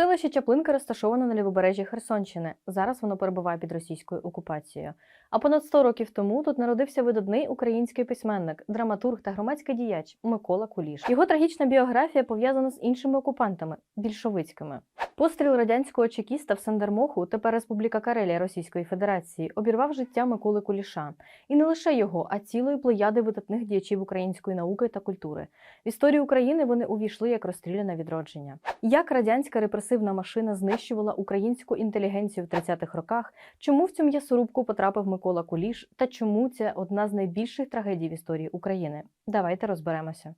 Селище Чаплинка розташоване на лівобережжі Херсонщини. Зараз воно перебуває під російською окупацією. А понад 100 років тому тут народився видатний український письменник, драматург та громадський діяч Микола Куліш. Його трагічна біографія пов'язана з іншими окупантами більшовицькими. Постріл радянського чекіста в Сандермоху, тепер Республіка Карелія Російської Федерації, обірвав життя Миколи Куліша. І не лише його, а цілої плеяди видатних діячів української науки та культури. В історію України вони увійшли як розстріляне відродження. Як радянська репресивна машина знищувала українську інтелігенцію в 30-х роках, чому в цю м'ясорубку потрапив Микола Куліш та чому це одна з найбільших трагедій в історії України? Давайте розберемося.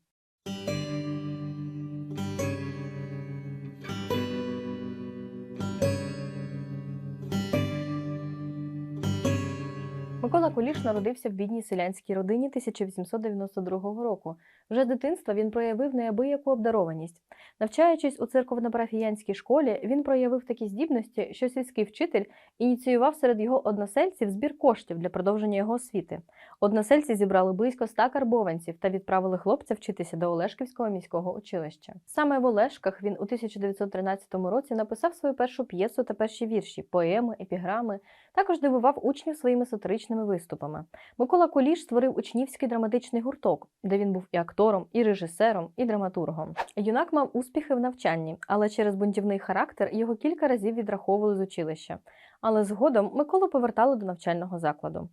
Микола Куліш народився в бідній селянській родині 1892 року. Вже з дитинства він проявив неабияку обдарованість. Навчаючись у церковно-парафіянській школі, він проявив такі здібності, що сільський вчитель ініціював серед його односельців збір коштів для продовження його освіти. Односельці зібрали близько ста карбованців та відправили хлопця вчитися до Олешківського міського училища. Саме в Олешках він у 1913 році написав свою першу п'єсу та перші вірші, поеми, епіграми. Також дивував учнів своїми сатиричними виступами. Микола Куліш створив учнівський драматичний гурток, де він був і актором, і режисером, і драматургом. Юнак мав успіхи в навчанні, але через бунтівний характер його кілька разів відраховували з училища. Але згодом Миколу повертали до навчального закладу.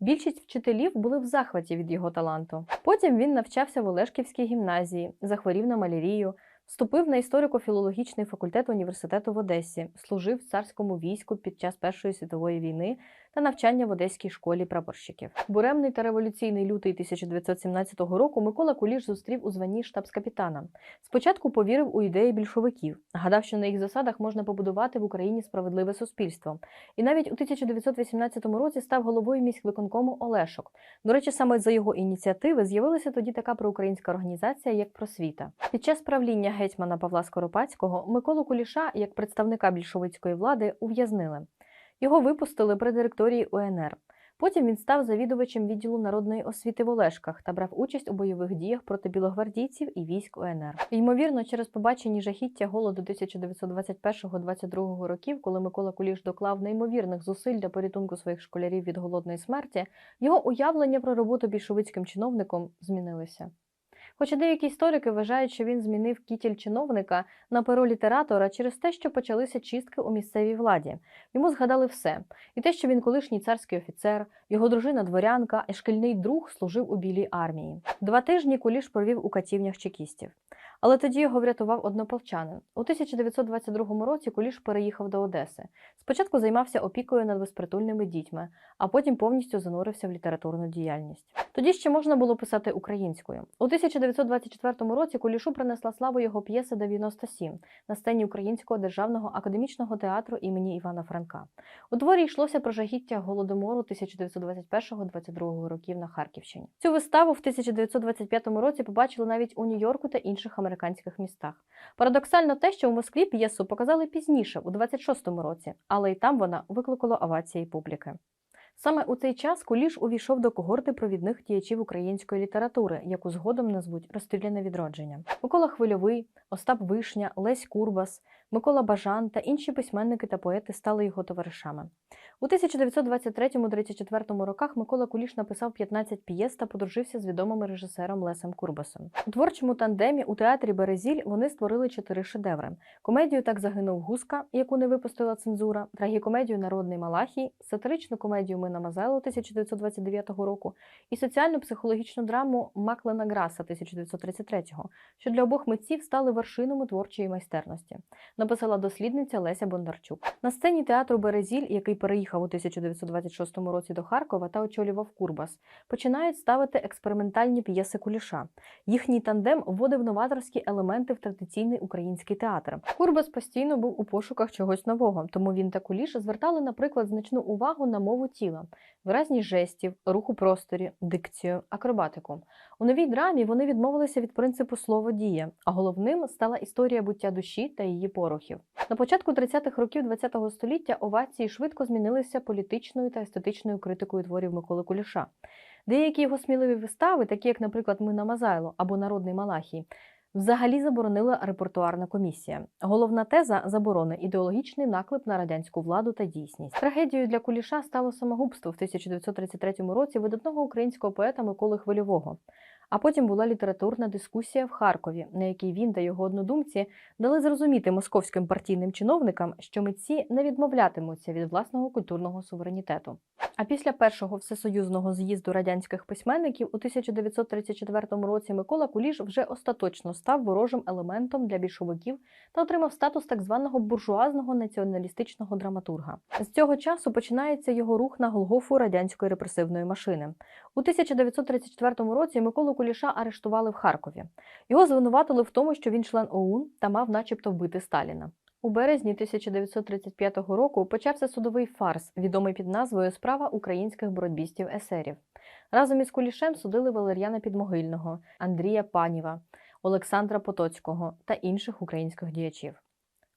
Більшість вчителів були в захваті від його таланту. Потім він навчався в Олешківській гімназії, захворів на малярію, вступив на історико-філологічний факультет університету в Одесі, служив царському війську під час Першої світової війни та навчання в Одеській школі прапорщиків. Буремний та революційний лютий 1917 року Микола Куліш зустрів у званні штабс-капітана. Спочатку повірив у ідеї більшовиків, гадав, що на їх засадах можна побудувати в Україні справедливе суспільство. І навіть у 1918 році став головою міськвиконкому Олешок. До речі, саме за його ініціативи з'явилася тоді така проукраїнська організація, як Просвіта. Під час правління гетьмана Павла Скоропадського Миколу Куліша, як представника більшовицької влади, ув'язнили. Його випустили при директорії УНР. Потім він став завідувачем відділу народної освіти в Олешках та брав участь у бойових діях проти білогвардійців і військ УНР. Ймовірно, через побачені жахіття голоду 1921-22 років, коли Микола Куліш доклав неймовірних зусиль для порятунку своїх школярів від голодної смерті, його уявлення про роботу більшовицьким чиновником змінилися. Хоча деякі історики вважають, що він змінив кітіль чиновника на перо літератора через те, що почалися чистки у місцевій владі. Йому згадали все: і те, що він колишній царський офіцер, його дружина дворянка і шкільний друг служив у білій армії. Два тижні Куліш провів у катівнях чекістів. Але тоді його врятував однополчанин. У 1922 році Куліш переїхав до Одеси. Спочатку займався опікою над безпритульними дітьми, а потім повністю занурився в літературну діяльність. Тоді ще можна було писати українською. У 1924 році Кулішу принесла славу його п'єса «97» на сцені Українського державного академічного театру імені Івана Франка. У творі йшлося про жахіття голодомору 1921-22 років на Харківщині. Цю виставу в 1925 році побачили навіть у Нью-Йорку та інших американських містах. Парадоксально те, що в Москві п'єсу показали пізніше, у 26-му році, але й там вона викликала овації публіки. Саме у цей час Куліш увійшов до когорти провідних діячів української літератури, яку згодом назвуть розстріляне відродження. Микола Хвильовий, Остап Вишня, Лесь Курбас, Микола Бажан та інші письменники та поети стали його товаришами. У 1923-34 роках Микола Куліш написав 15 п'єс та подружився з відомим режисером Лесем Курбасом. У творчому тандемі у театрі Березіль вони створили чотири шедеври: комедію Так загинув Гуска, яку не випустила цензура, трагікомедію Народний Малахій, сатиричну комедію Мина Мазелу 1929 року і соціально-психологічну драму Маклена Граса 1933, що для обох митців стали вершинами творчої майстерності. Написала дослідниця Леся Бондарчук. На сцені театру Березіль, який переїхав у 1926 році до Харкова та очолював Курбас, починають ставити експериментальні п'єси Куліша. Їхній тандем вводив новаторські елементи в традиційний український театр. Курбас постійно був у пошуках чогось нового, тому він та Куліш звертали, наприклад, значну увагу на мову тіла, виразність жестів, рух у просторі, дикцію, акробатику. У новій драмі вони відмовилися від принципу слово дія, а головним стала історія буття душі та її порухів. На початку 30-х років ХХ століття овації швидко змінилися політичною та естетичною критикою творів Миколи Куліша. Деякі його сміливі вистави, такі як, наприклад, Мина Мазайло або Народний Малахій, взагалі заборонила репертуарна комісія. Головна теза заборони ідеологічний наклеп на радянську владу та дійсність. Трагедією для Куліша стало самогубство в 1933 році видатного українського поета Миколи Хвильового. А потім була літературна дискусія в Харкові, на якій він та його однодумці дали зрозуміти московським партійним чиновникам, що митці не відмовлятимуться від власного культурного суверенітету. А після першого всесоюзного з'їзду радянських письменників у 1934 році Микола Куліш вже остаточно став ворожим елементом для більшовиків та отримав статус так званого буржуазного націоналістичного драматурга. З цього часу починається його рух на Голгофу радянської репресивної машини. У 1934 році Миколу Куліша арештували в Харкові. Його звинуватили в тому, що він член ОУН та мав, начебто, вбити Сталіна. У березні 1935 року почався судовий фарс, відомий під назвою Справа українських боротьбістів есерів. Разом із Кулішем судили Валер'яна Підмогильного, Андрія Паніва, Олександра Потоцького та інших українських діячів.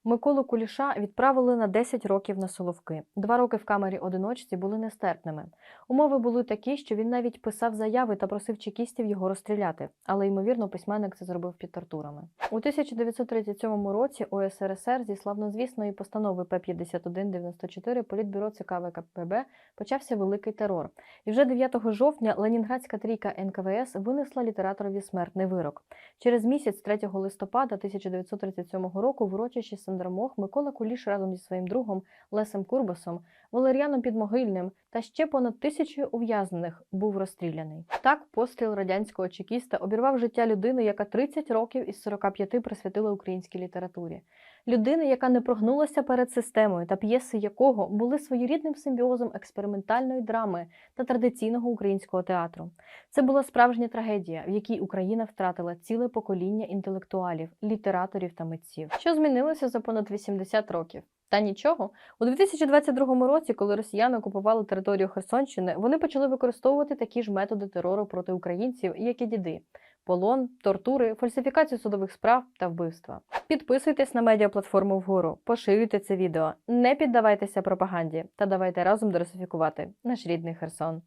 Миколу Куліша відправили на 10 років на Соловки. Два роки в камері одиночці були нестерпними. Умови були такі, що він навіть писав заяви та просив чекістів його розстріляти, але ймовірно письменник це зробив під тортурами. У 1937 році УСРСР зі славнозвісної постанови П-5194 Політбюро ЦК ВКПБ почався великий терор. І вже 9 жовтня Ленінградська трійка НКВС винесла літераторові смертний вирок. Через місяць, 3 листопада 1937 року, в урочищі Сандермох Микола Куліш разом зі своїм другом Лесем Курбасом, Валеріаном Підмогильним та ще понад тисячою ув'язнених був розстріляний. Так, постріл радянського чекіста обірвав життя людини, яка 30 років із 45 присвятила українській літературі. Людини, яка не прогнулася перед системою та п'єси якого були своєрідним симбіозом експериментальної драми та традиційного українського театру. Це була справжня трагедія, в якій Україна втратила ціле покоління інтелектуалів, літераторів та митців. Що змінилося за понад 80 років? Та нічого. У 2022 році, коли росіяни окупували територію Херсонщини, вони почали використовувати такі ж методи терору проти українців, як і діди: полон, тортури, фальсифікацію судових справ та вбивства. Підписуйтесь на медіаплатформу вгору, поширюйте це відео, не піддавайтеся пропаганді та давайте разом дерусифікувати наш рідний Херсон.